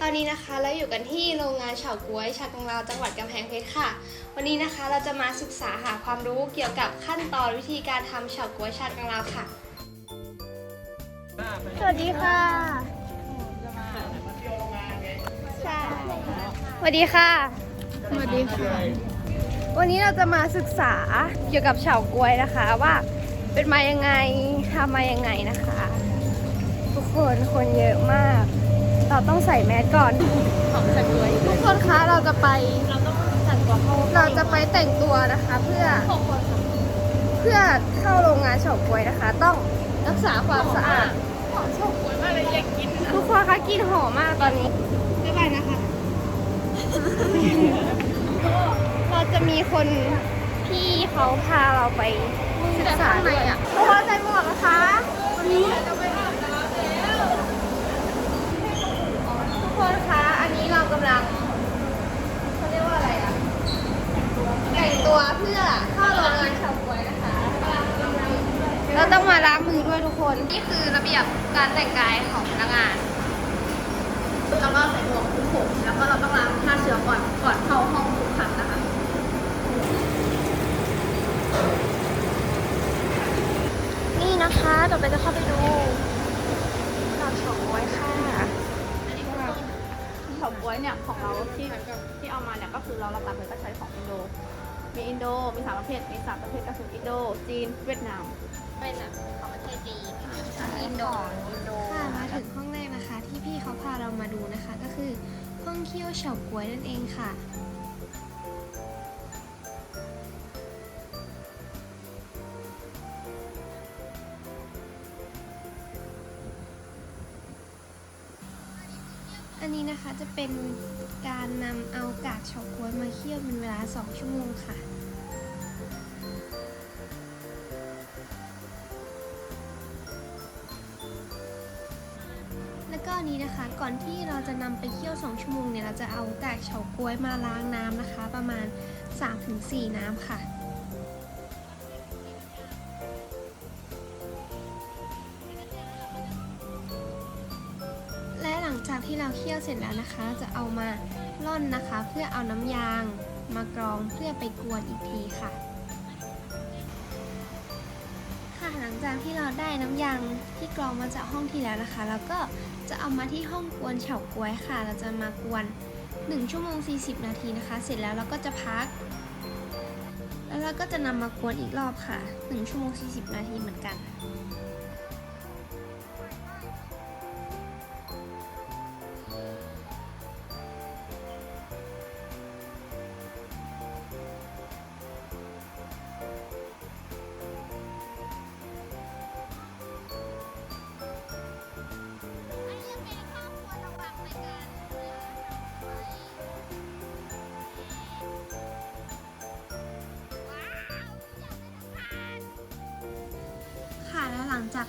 ตอนนี้นะคะเราอยู่กันที่โรงงานเฉาก๊วยชากังลาวจังหวัดกำแพงเพชรค่ะ วันนี้นะคะเราจะมาศึกษาหาความรู้เกี่ยวกับขั้นตอนวิธีการทำเฉาก๊วยชากังลาวค่ะ สวัสดีค่ะใช่สวัสดีค่ะสวัสดีค่ะ วันนี้เราจะมาศึกษาเกี่ยวกับเฉาก๊วยนะคะว่าเป็นมายังไงทำมายังไงนะคะ ทุกคนคนเยอะมาก เราต้องใส่แมสก่อนของสัตว์ด้วยทุกคนคะเราจะไป เราต้องสั่งตัวเข้าเราจะไปแต่งตัวนะคะ เพื่อหกคนค่ะเพื่อเข้าโรงงานเฉาก๊วยนะคะ ต้องรักษาความสะอาดของชอบกล้วยมากเลยอยากกินทุกคนคะกลินหอมมากตอนนี้ไม่ไปนะคะ เราจะมีคนที่เขาพาเราไปศึกษาด้วยอะทุกคนใส่หมวกนะคะทุกคนคะ อันนี้เรากำลังเขาเรียกว่าอะไรอะ แต่งตัวเพื่อเข้าโรงงานเฉาก๊วยนะคะเราต้องมาล้างมือด้วยทุกคน นี่คือระเบียบการแต่งกายของพนักงาน แล้วก็ใส่หมวกคลุมผมแล้วก็เราต้องล้างฆ่าเชื้อก่อนก่อนเข้าห้องทุกครั้งนะคะนี่นะคะต่อไปจะเข้าไปดูหลอดเฉาก๊วยค่ะอันนี้คือเฉาก๊วยเนี่ยของเราที่ที่เอามาเนี่ยก็คือเราหลักๆเลยก็ใช้ของอินโด มีอินโด มีสามประเภท มีสามประเภทก็คืออินโด จีน เวียดนาม เป็นแบบของประเทศจีนอินโดอินโดค่ะมาถึงห้องแรกนะคะ ที่พี่เขาพาเรามาดูนะคะ ก็คือห้องเคี่ยวเฉาก๊วยนั่นเองค่ะอันนี้นะคะจะเป็น การนำเอากากเฉาก๊วยมาเคี่ยวเป็นเวลา 2 ชั่วโมงค่ะ แล้วก็นนี้นะคะ ก่อนที่เราจะนำไปเคี่ยว 2 ชั่วโมงเนี่ย เราจะเอากากเฉาก๊วยมาล้างน้ำนะคะ ประมาณ 3-4 น้ำค่ะ ที่เราเคี่ยวเสร็จแล้วนะคะ จะเอามาร่อนนะคะ เพื่อเอาน้ำยางมากรองเพื่อไปกวนอีกทีค่ะ ค่ะหลังจากที่เราได้น้ำยางที่กรองมาจากห้องที่แล้วนะคะเราก็จะเอามาที่ห้องกวนเฉาก๊วยค่ะ เราจะมากวน 1 ชั่วโมง 40 นาทีนะคะ เสร็จแล้วเราก็จะพัก แล้วเราก็จะนำมากวนอีกรอบค่ะ 1 ชั่วโมง 40 นาทีเหมือนกัน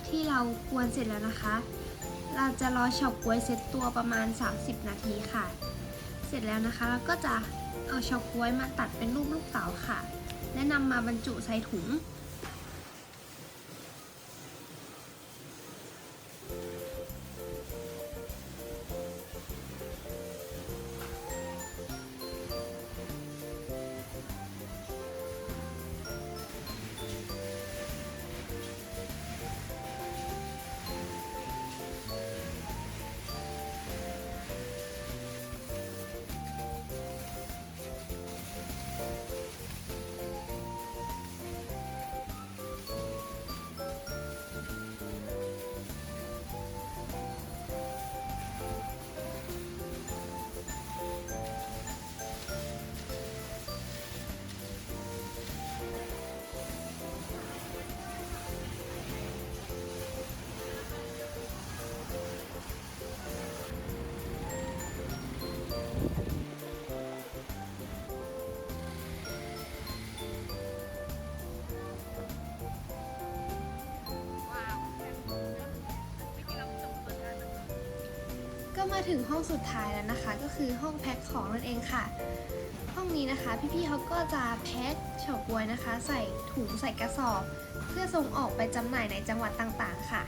ที่เรากวนเสร็จแล้วนะคะ เราจะรอเฉาก๊วยเซตตัวประมาณ 30 นาทีค่ะ เสร็จแล้วนะคะเราก็จะเอาเฉาก๊วยมาตัดเป็นรูปลูกเต๋าค่ะ และนำมาบรรจุใส่ถุง มาถึงห้องสุดท้ายแล้วนะคะ ก็คือห้องแพ็คของนั่นเองค่ะ ห้องนี้นะคะพี่ๆเขาก็จะแพ็คเฉาก๊วยนะคะ ใส่ถุงใส่กระสอบ เพื่อส่งออกไปจำหน่ายในจังหวัดต่างๆ ค่ะ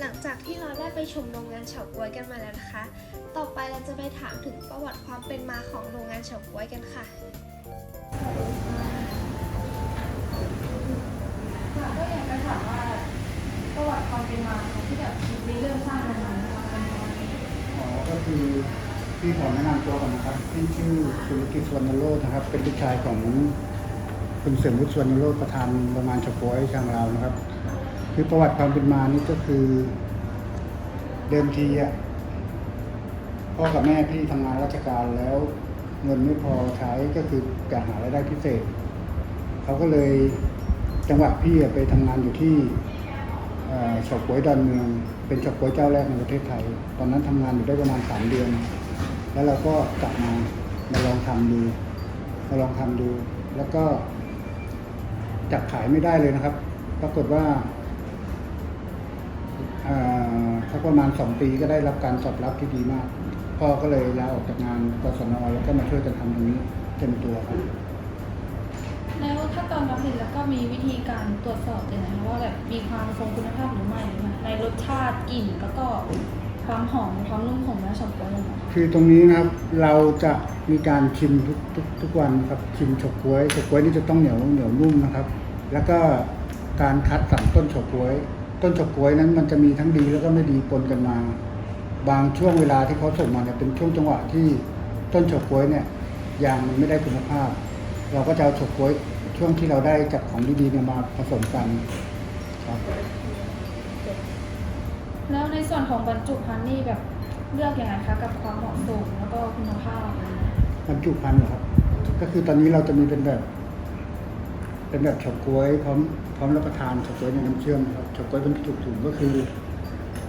หลังจากที่เราได้ไปชมโรงงานเฉาก๊วยกันมาแล้วนะคะ ต่อไปเราจะไปถามถึงประวัติความเป็นมาของโรงงานเฉาก๊วยกันค่ะค่ะก็อยากจะถามว่าประวัติความเป็นมาของที่แบบมีเรื่องสร้างโรงงานนะคะเป็นยังไงอ๋อก็คือพี่ขอแนะนำตัวก่อนนะครับพี่ชื่อสุรกิจสวรรณโรจน์นะครับ เป็นลูกชายของคุณเสริมวุฒิสวรรณโรจน์ประธานโรงงานเฉาก๊วยชางเราวนะครับ คือประวัติความเป็นมานี่ก็คือ เดิมทีอะพ่อกับแม่พี่ทำงานราชการแล้วเงินไม่พอใช้ก็คืออยากหารายได้พิเศษ เขาก็เลยจังหวะพี่ไปทำงานอยู่ที่เฉาก๊วยดอนเมือง เป็นเฉาก๊วยเจ้าแรกในประเทศไทย ตอนนั้นทำงานอยู่ได้ประมาณสามเดือน แล้วเราก็กลับมามาลองทำดูมาลองทำดู แล้วก็จับขายไม่ได้เลยนะครับ ปรากฏว่า สักประมาณสองปีก็ได้รับการตอบรับที่ดีมาก พ่อก็เลยลาออกจากงานกศนแล้วก็มาช่วยกันทำตรงนี้เต็มตัวครับ แล้วขั้นตอนการผลิตแล้วก็มีวิธีการตรวจสอบยังไงคะว่าแบบมีความทรงคุณภาพหรือไม่ในรสชาติกลิ่นแล้วก็ความหอมความนุ่มของเนื้อเฉาก๊วยนะคะคือตรงนี้นะครับเราจะมีการชิมทุกทุกทุกวันครับชิมเฉาก๊วยเฉาก๊วยนี่จะต้องเหนียวเหนียวนุ่มนะครับ แล้วก็การคัดสรรต้นเฉาก๊วยต้ นเฉาก๊วยนั้นมันจะมีทั้งดีแล้วก็ไม่ดีปนกันมา บางช่วงเวลาที่เขาส่งมาเนี่ยเป็นช่วงจังหวะที่ต้นเฉาก๊วยเนี่ยยางมันไม่ได้คุณภาพ เราก็จะเอาเฉาก๊วยช่วงที่เราได้จากของดีๆเนี่ยมาผสมกันครับแล้วในส่วนของบรรจุภัณฑ์นี่แบบเลือกยังไงคะกับความเหมาะสมแล้วก็คุณภาพอะไรเงี้ยบรรจุภัณฑ์เหรอครับ ก็คือตอนนี้เราจะมีเป็นแบบ เป็นแบบเฉาก๊วยพร้อมพร้อมรับประทานเฉาก๊วยในน้ำเชื่อมครับเฉาก๊วยเป็นถุงถุงๆก็คือ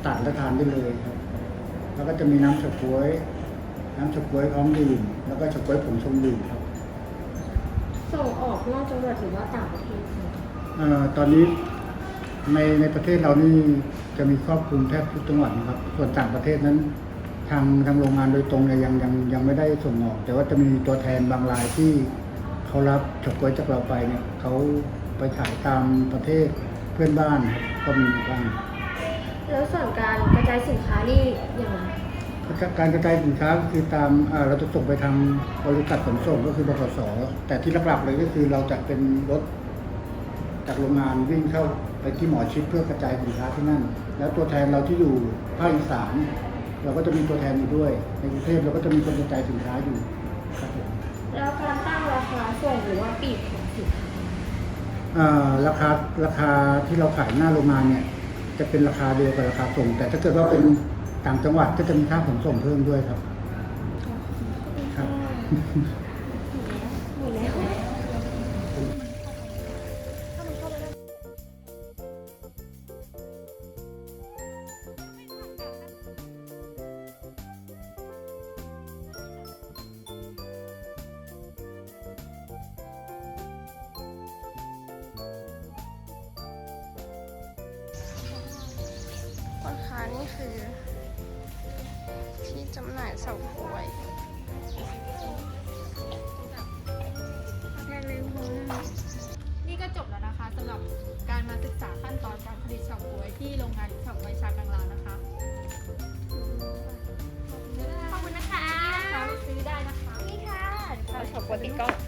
ตัดและทานได้เลยครับ แล้วก็จะมีน้ำเฉาก๊วย น้ำเฉาก๊วยพร้อมดื่มแล้วก็เฉาก๊วยผงชงดื่มครับ ส่งออกนอกจังหวัดหรือว่าต่างประเทศคะเอ่อตอนนี้ในในประเทศเรานี่จะมีครอบคลุมแทบทุกจังหวัดนะครับ ส่วนต่างประเทศนั้น ทางทางโรงงานโดยตรงเนี่ยยังยังยังไม่ได้ส่งออก แต่ว่าจะมีตัวแทนบางรายที่ เขารับเฉาก๊วยจากเราไปเนี่ยเขาไปขายตามประเทศเพื่อนบ้านครับก็มีบ้างแล้วส่วนการกระจายสินค้านี่อย่างไรการกระจายสินค้าก็คือตามอ่าเราจะส่งไปทางบริษัทขนส่งก็คือบขสแต่ที่หลักๆเลยก็คือเราจะเป็นรถจากโรงงานวิ่งเข้าไปที่หมอชิดเพื่อกระจายสินค้าที่นั่น แล้วตัวแทนเราที่อยู่ภาคอีสานเราก็จะมีตัวแทนอยู่ด้วย ในกรุงเทพเราก็จะมีคนกระจายสินค้าอยู่ครับผมแล้วการ ราคาราคาที่เราขายหน้าโรงงานเนี่ย จะเป็นราคาเดียวกับราคาส่ง แต่ถ้าเกิดว่าเป็นต่างจังหวัดก็จะมีค่าขนส่งเพิ่มด้วยครับ ครับ คนค้านี่คือ ที่จำหน่ายเฉาก๊วยนี่ก็จบแล้วนะคะสำหรับการมาศึกษาขั้นตอนการผลิตเฉาก๊วยที่โรงงานเฉาก๊วยชากังลาวนะคะขอบคุณนะคะนะคะไปซื้อได้นะคะนี่ค่ะเฉาก๊วยติดกล้อง